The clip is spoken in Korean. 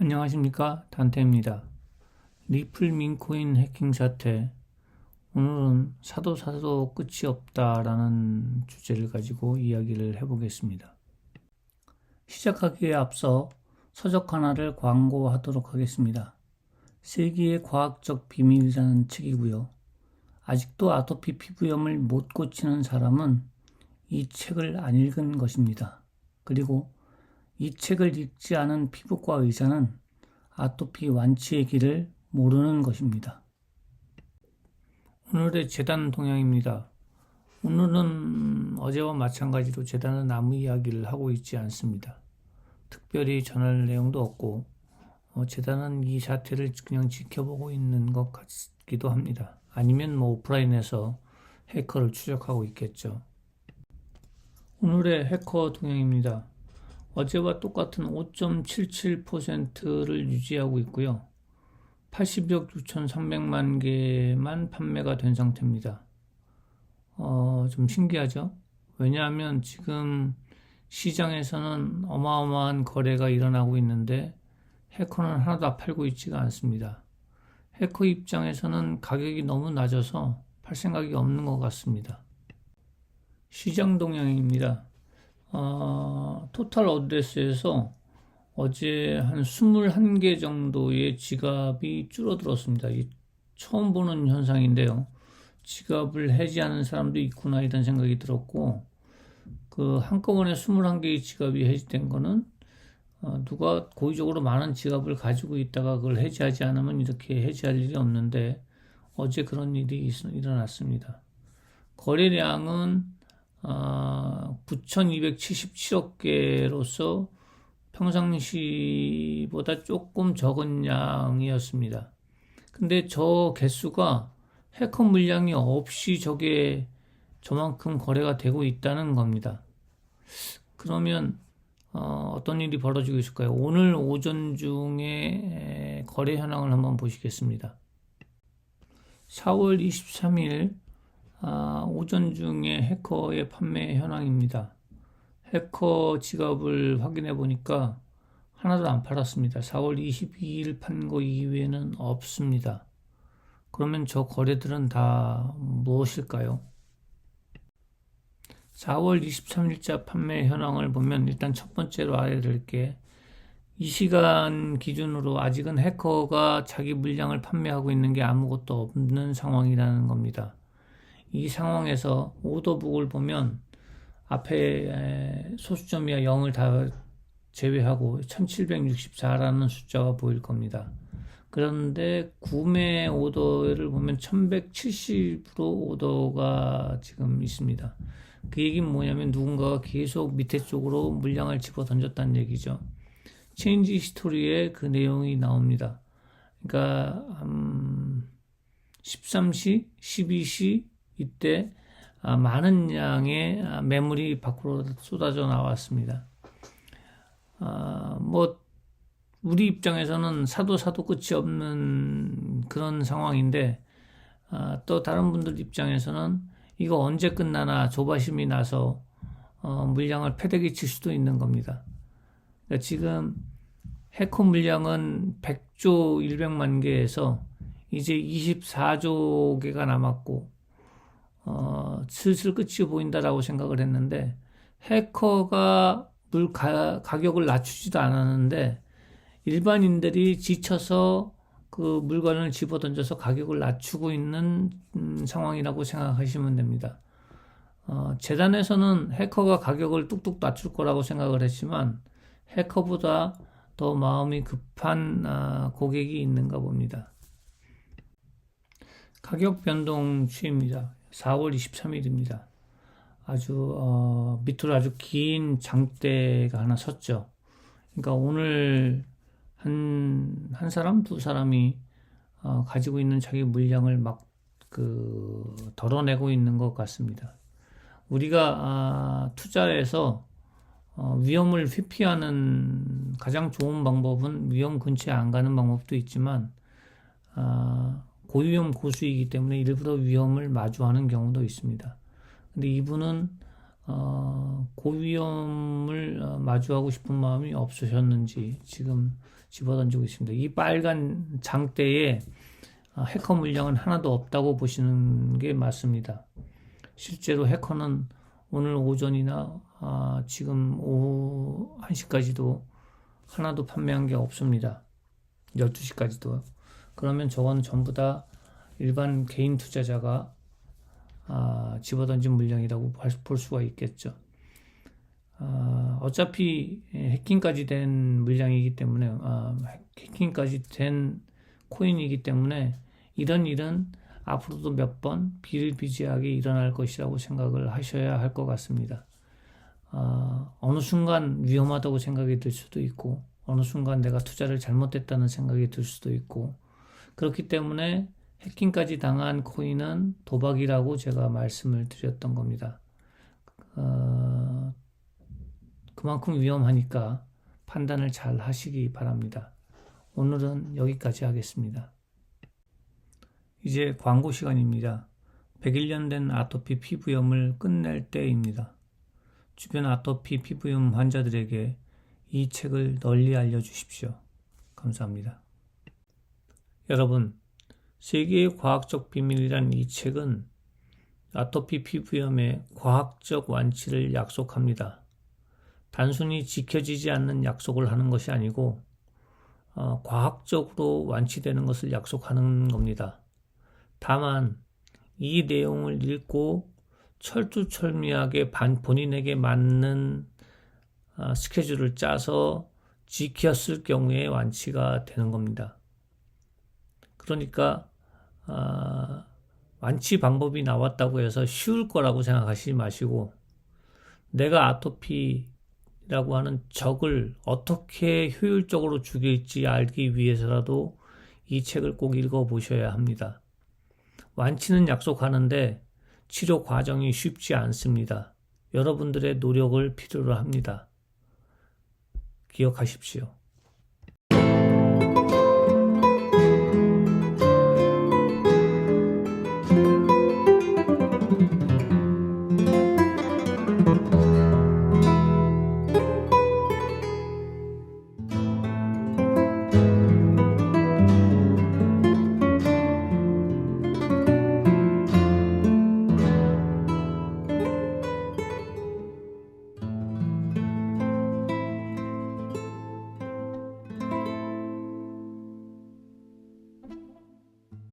안녕하십니까 단태입니다. 리플 민코인 해킹 사태 오늘은 사도 사도 끝이 없다라는 주제를 가지고 이야기를 해보겠습니다. 시작하기에 앞서 서적 하나를 광고하도록 하겠습니다. 세계의 과학적 비밀이라는 책이고요. 아직도 아토피 피부염을 못 고치는 사람은 이 책을 안 읽은 것입니다. 그리고 이 책을 읽지 않은 피부과 의사는 아토피 완치의 길을 모르는 것입니다. 오늘의 재단 동향입니다. 오늘은 어제와 마찬가지로 재단은 아무 이야기를 하고 있지 않습니다. 특별히 전할 내용도 없고 어, 재단은 이 사태를 그냥 지켜보고 있는 것 같기도 합니다. 아니면 뭐 오프라인에서 해커를 추적하고 있겠죠. 오늘의 해커 동향입니다. 어제와 똑같은 5.77%를 유지하고 있고요. 80억 6,300만 개만 판매가 된 상태입니다. 어, 좀 신기하죠? 왜냐하면 지금 시장에서는 어마어마한 거래가 일어나고 있는데 해커는 하나도 팔고 있지가 않습니다. 해커 입장에서는 가격이 너무 낮아서 팔 생각이 없는 것 같습니다. 시장 동향입니다. 어, 토탈 어드레스에서 어제 한 21개 정도의 지갑이 줄어들었습니다. 처음 보는 현상인데요. 지갑을 해지하는 사람도 있구나 이런 생각이 들었고 그 한꺼번에 21개의 지갑이 해지된 거는 어, 누가 고의적으로 많은 지갑을 가지고 있다가 그걸 해지하지 않으면 이렇게 해지할 일이 없는데 어제 그런 일이 일어났습니다. 거래량은 어, 9,277억 개로서 평상시보다 조금 적은 양이었습니다. 근데 저 개수가 해커 물량이 없이 저게 저만큼 거래가 되고 있다는 겁니다. 그러면 어, 떤 일이 벌어지고 있을까요? 오늘 오전 중에 거래 현황을 한번 보시겠습니다. 4월 23일 아, 오전 중에 해커의 판매 현황입니다. 해커 지갑을 확인해 보니까 하나도 안 팔았습니다. 4월 22일 판 거 이외에는 없습니다. 그러면 저 거래들은 다 무엇일까요? 4월 23일자 판매 현황을 보면 일단 첫 번째로 알려드릴게 이 시간 기준으로 아직은 해커가 자기 물량을 판매하고 있는 게 아무것도 없는 상황이라는 겁니다. 이 상황에서 오더북을 보면 앞에 소수점이야 0을 다 제외하고 1764라는 숫자가 보일 겁니다. 그런데 구매 오더를 보면 1170으로 오더가 지금 있습니다. 그 얘기는 뭐냐면 누군가가 계속 밑에 쪽으로 물량을 집어 던졌다는 얘기죠. 체인지 히스토리에 그 내용이 나옵니다. 그러니까 음, 13시, 12시 이때 아, 많은 양의 아, 매물이 밖으로 쏟아져 나왔습니다. 아, 뭐 우리 입장에서는 사도 사도 끝이 없는 그런 상황인데 또 다른 분들 입장에서는 이거 언제 끝나나 조바심이 나서 어, 물량을 패대기 칠 수도 있는 겁니다. 그러니까 지금 해커 물량은 100조 100만 개에서 이제 24조 개가 남았고 어, 슬슬 끝이 보인다라고 생각을 했는데 해커가 물 가, 가격을 낮추지도 않았는데 일반인들이 지쳐서 그 물건을 집어 던져서 가격을 낮추고 있는 음, 상황이라고 생각하시면 됩니다. 어, 재단에서는 해커가 가격을 뚝뚝 낮출 거라고 생각을 했지만 해커보다 더 마음이 급한 아, 고객이 있는가 봅니다. 가격 변동 추입니다. 4월 23일입니다. 아주 어, 밑으로 아주 긴 장대가 하나 섰죠. 그러니까 오늘 한, 한 사람, 두 사람이 어, 가지고 있는 자기 물량을 막 그, 덜어내고 있는 것 같습니다. 우리가 아, 투자해서 어, 위험을 회피하는 가장 좋은 방법은 위험 근처에 안 가는 방법도 있지만 아, 고위험 고수이기 때문에 일부러 위험을 마주하는 경우도 있습니다. 근데 이분은 어, 고위험을 어, 마주하고 싶은 마음이 없으셨는지 지금 집어던지고 있습니다. 이 빨간 장대에 어, 해커 물량은 하나도 없다고 보시는 게 맞습니다. 실제로 해커는 오늘 오전이나 아, 지금 오후 1시까지도 하나도 판매한 게 없습니다. 12시까지도. 그러면 저건 전부 다 일반 개인 투자자가 아, 집어던진 물량이라고 볼- 볼 수가 있겠죠. 아, 어차피 해킹까지 된 물량이기 때문에 아, 해킹까지 된 코인이기 때문에 이런 일은 앞으로도 몇 번 비일비재하게 일어날 것이라고 생각을 하셔야 할 것 같습니다. 아, 어느 순간 위험하다고 생각이 들 수도 있고 어느 순간 내가 투자를 잘못했다는 생각이 들 수도 있고 그렇기 때문에 해킹까지 당한 코인은 도박이라고 제가 말씀을 드렸던 겁니다. 어, 그만큼 위험하니까 판단을 잘 하시기 바랍니다. 오늘은 여기까지 하겠습니다. 이제 광고 시간입니다. 101년 된 아토피 피부염을 끝낼 때입니다. 주변 아토피 피부염 환자들에게 이 책을 널리 알려주십시오. 감사합니다. 여러분, 세계의 과학적 비밀이란 이 책은 아토피 피부염의 과학적 완치를 약속합니다. 단순히 지켜지지 않는 약속을 하는 것이 아니고 어, 과학적으로 완치되는 것을 약속하는 겁니다. 다만 이 내용을 읽고 철두철미하게 반- 본인에게 맞는 어, 스케줄을 짜서 지켰을 경우에 완치가 되는 겁니다. 그러니까 아, 완치 방법이 나왔다고 해서 쉬울 거라고 생각하시지 마시고 내가 아토피라고 하는 적을 어떻게 효율적으로 죽일지 알기 위해서라도 이 책을 꼭 읽어 보셔야 합니다. 완치는 약속하는데 치료 과정이 쉽지 않습니다. 여러분들의 노력을 필요로 합니다. 기억하십시오.